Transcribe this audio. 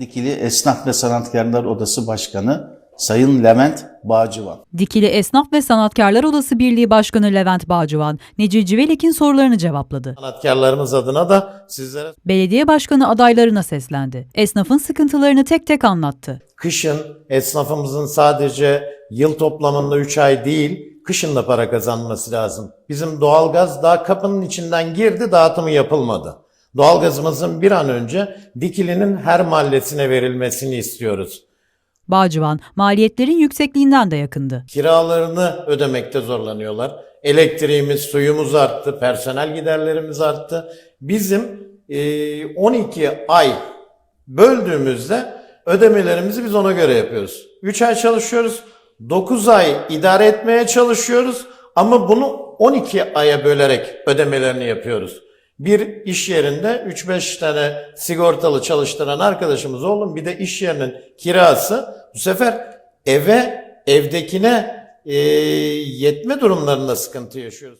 Dikili Esnaf ve Sanatkarlar Odası Başkanı Sayın Levent Bağcıvan. Dikili Esnaf ve Sanatkarlar Odası Birliği Başkanı Levent Bağcıvan, Neci Civelik'in sorularını cevapladı. Sanatkarlarımız adına da sizlere Belediye başkanı adaylarına seslendi. Esnafın sıkıntılarını tek tek anlattı. kışın esnafımızın sadece yıl toplamında 3 ay değil, kışın da para kazanması lazım. Bizim doğalgaz daha kapının içinden girdi, dağıtımı yapılmadı. Doğalgazımızın bir an önce Dikili'nin her mahallesine verilmesini istiyoruz. Bağcıvan, maliyetlerin yüksekliğinden de yakındı. Kiralarını ödemekte zorlanıyorlar. Elektriğimiz, suyumuz arttı, personel giderlerimiz arttı. Bizim e, 12 ay böldüğümüzde ödemelerimizi biz ona göre yapıyoruz. 3 ay çalışıyoruz, 9 ay idare etmeye çalışıyoruz ama bunu 12 aya bölerek ödemelerini yapıyoruz. Bir iş yerinde 3-5 tane sigortalı çalıştıran arkadaşımız oğlum bir de iş yerinin kirası bu sefer eve evdekine e, yetme durumlarında sıkıntı yaşıyoruz.